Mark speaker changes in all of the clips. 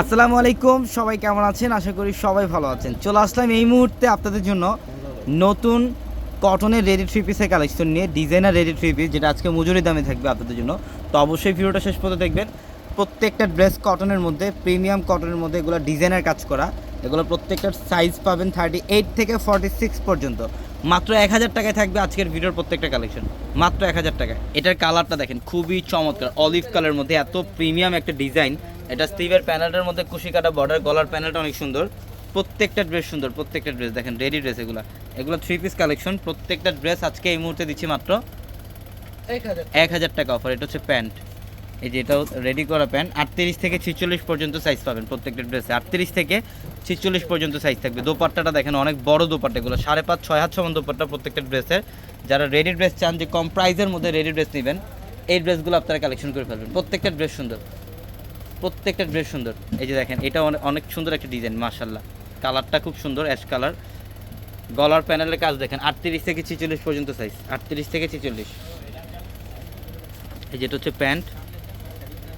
Speaker 1: আসসালামু আলাইকুম, সবাই কেমন আছেন? আশা করি সবাই ভালো আছেন। চলে আসলাম এই মুহূর্তে আপনাদের জন্য নতুন কটনের রেডি থ্রি পিসের কালেকশন নিয়ে ডিজাইনার রেডি থ্রি পিস যেটা আজকে মজুরি দামে থাকবে আপনাদের জন্য। তো অবশ্যই ভিডিওটা শেষ পর্যন্ত দেখবেন। প্রত্যেকটা ড্রেস কটনের মধ্যে প্রিমিয়াম কটনের মধ্যে এগুলো ডিজাইনার কাজ করা। এগুলো প্রত্যেকটার সাইজ পাবেন থার্টি এইট থেকে ফর্টি সিক্স পর্যন্ত। মাত্র এক হাজার টাকায় থাকবে আজকের ভিডিওর প্রত্যেকটা কালেকশন মাত্র এক হাজার টাকায়। এটার কালারটা দেখেন খুবই চমৎকার। অলিভ কালারের মধ্যে এত প্রিমিয়াম একটা ডিজাইন এটা স্টিভের প্যানেলটার মধ্যে কুশি কাটা বর্ডার গলার প্যানেলটা অনেক সুন্দর। প্রত্যেকটা ড্রেস সুন্দর প্রত্যেকটা ড্রেস দেখেন রেডি ড্রেস এগুলো। এগুলো থ্রি পিস কালেকশন প্রত্যেকটা ড্রেস আজকে এই মুহূর্তে দিচ্ছি মাত্র
Speaker 2: এক হাজার
Speaker 1: এক হাজার টাকা অফার এটা হচ্ছে প্যান্ট এই যে এটাও রেডি করা প্যান্ট। আটত্রিশ থেকে ছিচল্লিশ পর্যন্ত সাইজ পাবেন প্রত্যেকটা ড্রেসে আটত্রিশ থেকে ছিচল্লিশ পর্যন্ত সাইজ থাকবে। দোপাট্টাটা দেখেন, অনেক বড় দোপাট্টা। এগুলো সাড়ে পাঁচ, ছয় হাত সমান দোপাট্টা প্রত্যেকটা ড্রেসের যারা রেডি ড্রেস চান যে কম প্রাইসের মধ্যে রেডি ড্রেস নেবেন, এই ড্রেসগুলো আপনারা কালেকশন করে ফেলবেন। প্রত্যেকটা ড্রেস সুন্দর। প্রত্যেকটা ড্রেস সুন্দর। এই যে দেখেন, এটা অনেক অনেক সুন্দর একটা ডিজাইন মাশাল্লাহ কালারটা খুব সুন্দর অ্যাশ কালার গলার প্যানেলের কাজ দেখেন, আটত্রিশ থেকে ছিচল্লিশ পর্যন্ত সাইজ আটত্রিশ থেকে ছিচল্লিশ। এই যেটা হচ্ছে প্যান্ট।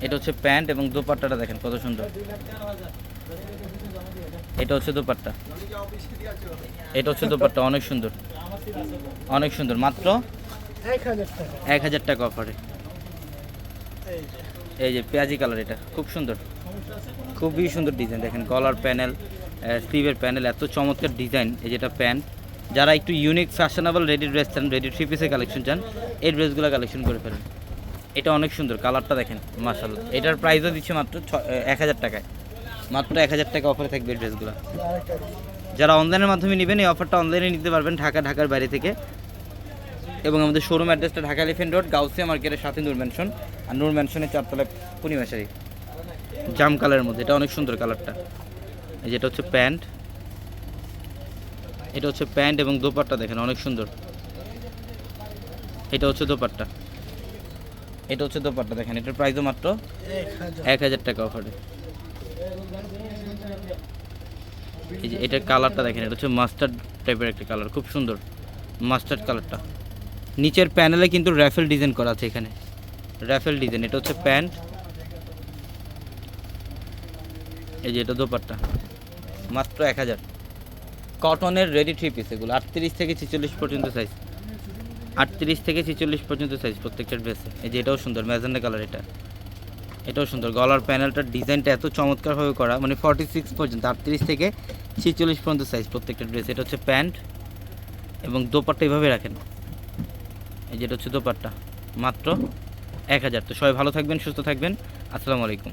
Speaker 1: এটা হচ্ছে প্যান্ট এবং দোপাট্টাটা দেখেন কত সুন্দর। এটা হচ্ছে দোপাট্টা। এটা হচ্ছে দোপাট্টা, অনেক সুন্দর। অনেক সুন্দর, মাত্র
Speaker 2: এক হাজার টাকা
Speaker 1: অফারে
Speaker 2: এই যে
Speaker 1: পেঁয়াজি কালার এটা, খুব সুন্দর। খুবই সুন্দর ডিজাইন দেখেন গলার প্যানেল স্লিভের প্যানেল এত চমৎকার ডিজাইন এই যেটা প্যান্ট। যারা একটু ইউনিক ফ্যাশনেবল রেডি ড্রেস চান রেডি থ্রি পিসের কালেকশন চান, এই ড্রেসগুলো কালেকশন করে ফেলেন। এটা অনেক সুন্দর, কালারটা দেখেন মাশাল্লাহ এটার প্রাইসও দিচ্ছে মাত্র এক হাজার টাকায়। মাত্র এক হাজার টাকা অফারে থাকবে ড্রেসগুলো। যারা অনলাইনের মাধ্যমে নেবেন, এই অফারটা অনলাইনে নিতে পারবেন, ঢাকা, ঢাকার বাইরে থেকে। এবং আমাদের শোরুম অ্যাড্রেসটা ঢাকা এলিফেন্ট রোড গাউসিয়া মার্কেটের সাথে নূর ম্যানশন আর নূর ম্যানশনের চারতলায় পূর্ণিমাশারি জাম কালারের মধ্যে, এটা অনেক সুন্দর কালারটা। এই যেটা হচ্ছে প্যান্ট। এটা হচ্ছে প্যান্ট এবং দোপাট্টা দেখেন, অনেক সুন্দর। এটা হচ্ছে দোপাট্টা। এটা হচ্ছে দোপাট্টা দেখেন এটার প্রাইসও মাত্র
Speaker 2: এক হাজার।
Speaker 1: এক হাজার টাকা অফারে এই যে এটার কালারটা দেখেন এটা হচ্ছে মাস্টার্ড টাইপের একটা কালার খুব সুন্দর মাস্টার্ড কালারটা নিচের প্যানেলে কিন্তু র্যাফেল ডিজাইন করা আছে এখানে। র্যাফেল ডিজাইন এটা হচ্ছে প্যান্ট এই যে এটা দোপাট্টা মাত্র এক হাজার। কটনের রেডি থ্রি পিস এগুলো আটত্রিশ থেকে ছেচল্লিশ পর্যন্ত সাইজ আটত্রিশ থেকে ছেচল্লিশ পর্যন্ত সাইজ প্রত্যেকটা ড্রেসে এই যে এটাও সুন্দর ম্যাজেন্ডা কালার এটা। এটাও সুন্দর। গলার প্যানেলটার ডিজাইনটা এত চমৎকারভাবে করা মানে ফর্টি সিক্স পর্যন্ত, আটত্রিশ থেকে ছেচল্লিশ পর্যন্ত সাইজ প্রত্যেকটা ড্রেস এটা হচ্ছে প্যান্ট এবং দোপাট্টা এইভাবে রাখেন। এই যেটা হচ্ছে দোপাট্টা। মাত্র এক হাজার। তো সবাই ভালো থাকবেন, সুস্থ থাকবেন। আসসালামু আলাইকুম।